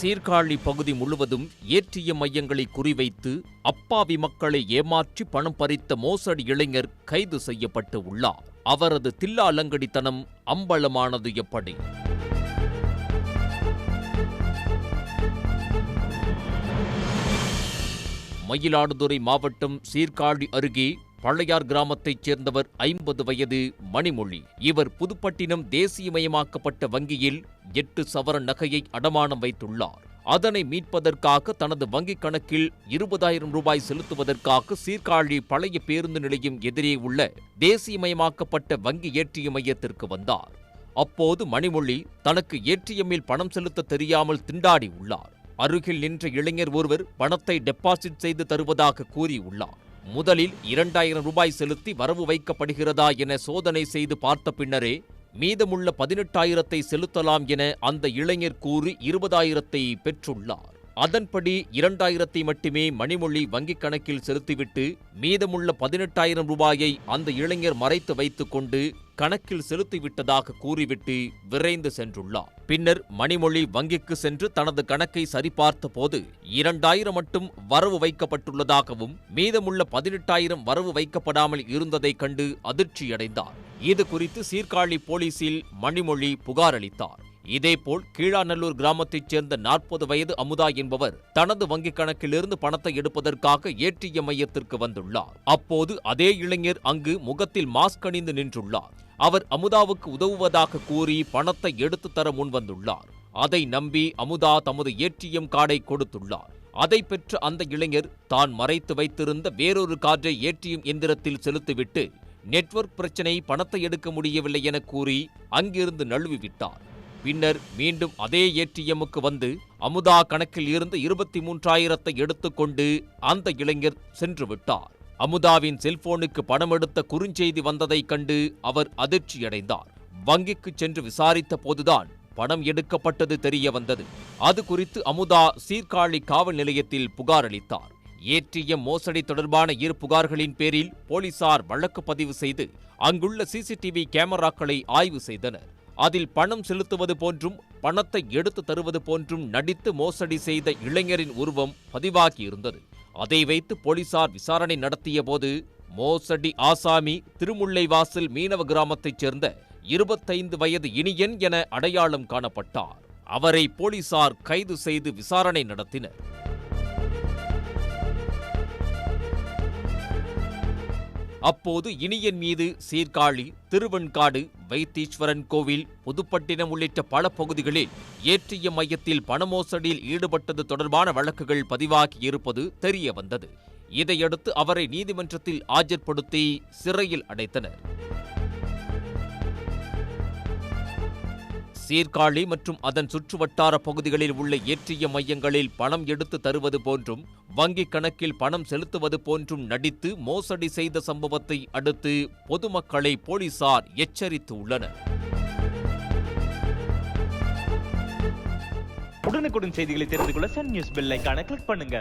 சீர்காழி பகுதி முழுவதும் ஏடிஎம் மையங்களை குறிவைத்து அப்பாவி மக்களை ஏமாற்றி பணம் பறித்த மோசடி இளைஞர் கைது செய்யப்பட்டு உள்ளார். அவரது தில்லா அலங்கடித்தனம் அம்பலமானது எப்படி? மயிலாடுதுறை மாவட்டம் சீர்காழி அருகே பழையார் கிராமத்தைச் சேர்ந்தவர் ஐம்பது வயது மணிமொழி. இவர் புதுப்பட்டினம் தேசியமயமாக்கப்பட்ட வங்கியில் எட்டு சவர நகையை அடமானம் வைத்துள்ளார். அதனை மீட்பதற்காக தனது வங்கிக் கணக்கில் இருபதாயிரம் ரூபாய் செலுத்துவதற்காக சீர்காழி பழைய பேருந்து நிலையம் எதிரே உள்ள தேசியமயமாக்கப்பட்ட வங்கி ஏற்றிய மையத்திற்கு வந்தார். அப்போது மணிமொழி தனக்கு ஏடிஎம்மில் பணம் செலுத்த தெரியாமல் திண்டாடி உள்ளார். அருகில் நின்ற இளைஞர் ஒருவர் பணத்தை டெபாசிட் செய்து தருவதாக கூறியுள்ளார். முதலில் இரண்டாயிரம் ரூபாய் செலுத்தி வரவு வைக்கப்படுகிறதா என சோதனை செய்து பார்த்த பின்னரே மீதமுள்ள பதினெட்டாயிரத்தை செலுத்தலாம் என அந்த இளைஞர் கூறி இருபதாயிரத்தை பெற்றுள்ளார். அதன்படி இரண்டாயிரத்தை மட்டுமே மணிமொழி வங்கிக் கணக்கில் செலுத்திவிட்டு மீதமுள்ள பதினெட்டாயிரம் ரூபாயை அந்த இளைஞர் மறைத்து வைத்துக் கொண்டு கணக்கில் செலுத்திவிட்டதாக கூறிவிட்டு விரைந்து சென்றுள்ளார். பின்னர் மணிமொழி வங்கிக்கு சென்று தனது கணக்கை சரிபார்த்த போது இரண்டாயிரம் மட்டும் வரவு வைக்கப்பட்டுள்ளதாகவும் மீதமுள்ள பதினெட்டாயிரம் வரவு வைக்கப்படாமல் இருந்ததைக் கண்டு அதிர்ச்சியடைந்தார். இது குறித்து சீர்காழி போலீசில் மணிமொழி புகார் அளித்தார். இதேபோல் கீழாநல்லூர் கிராமத்தைச் சேர்ந்த நாற்பது வயது அமுதா என்பவர் தனது வங்கிக் கணக்கிலிருந்து பணத்தை எடுப்பதற்காக ஏடிஎம் மையத்திற்கு வந்துள்ளார். அப்போது அதே இளைஞர் அங்கு முகத்தில் மாஸ்க் அணிந்து நின்றுள்ளார். அவர் அமுதாவுக்கு உதவுவதாக கூறி பணத்தை எடுத்து தர முன்வந்துள்ளார் அதை நம்பி அமுதா தமது ஏடிஎம் கார்டை கொடுத்துள்ளார். அதை பெற்ற அந்த இளைஞர் தான் மறைத்து வைத்திருந்த வேறொரு கார்டை ஏடிஎம் எந்திரத்தில் செலுத்திவிட்டு நெட்வொர்க் பிரச்சனை பணத்தை எடுக்க முடியவில்லை என கூறி அங்கிருந்து நழுவி விட்டார் பின்னர் மீண்டும் அதே ஏடிஎம்முக்கு வந்து அமுதா கணக்கில் இருந்து இருபத்தி மூன்றாயிரத்தை எடுத்துக்கொண்டு அந்த இளைஞர் சென்று விட்டார் அமுதாவின் செல்போனுக்கு பணம் எடுத்த குறுஞ்செய்தி வந்ததைக் கண்டு அவர் அதிர்ச்சியடைந்தார். வங்கிக்கு சென்று விசாரித்த போதுதான் பணம் எடுக்கப்பட்டது தெரிய வந்தது. அது குறித்து அமுதா சீர்காழி காவல் நிலையத்தில் புகார் அளித்தார். ஏடிஎம் மோசடி தொடர்பான இரு புகார்களின் பேரில் போலீசார் வழக்கு பதிவு செய்து அங்குள்ள சிசிடிவி கேமராக்களை ஆய்வு செய்தனர். அதில் பணம் செலுத்துவது போன்றும் பணத்தை எடுத்து தருவது போன்றும் நடித்து மோசடி செய்த இளைஞரின் உருவம் பதிவாகியிருந்தது. அதை வைத்து போலீசார் விசாரணை நடத்திய போது மோசடி ஆசாமி திருமுல்லைவாசல் மீனவ கிராமத்தைச் சேர்ந்த இருபத்தைந்து வயது இனியன் என அடையாளம் காணப்பட்டார். அவரை போலீசார் கைது செய்து விசாரணை நடத்தினர். அப்போது இனியன் மீது சீர்காழி திருவெண்காடு வைத்தீஸ்வரன் கோவில் புதுப்பட்டினம் உள்ளிட்ட பல பகுதிகளில் ஏற்றிய மையத்தில் பணமோசடியில் ஈடுபட்டது தொடர்பான வழக்குகள் பதிவாகி இருப்பது தெரிய வந்தது இதையடுத்து அவரை நீதிமன்றத்தில் ஆஜர்படுத்தி சிறையில் அடைத்தனர். சீர்காழி மற்றும் அதன் சுற்றுவட்டார பகுதிகளில் உள்ள ஏற்றிய மையங்களில் பணம் எடுத்து தருவது போன்றும் வங்கிக் கணக்கில் பணம் செலுத்துவது போன்றும் நடித்து மோசடி செய்த சம்பவத்தை அடுத்து பொதுமக்களை போலீசார் எச்சரித்து உள்ளனர் உடனுக்குடன் செய்திகளை தெரிந்து கொள்ள சன் நியூஸ் பெல் ஐகானை கிளிக் பண்ணுங்க.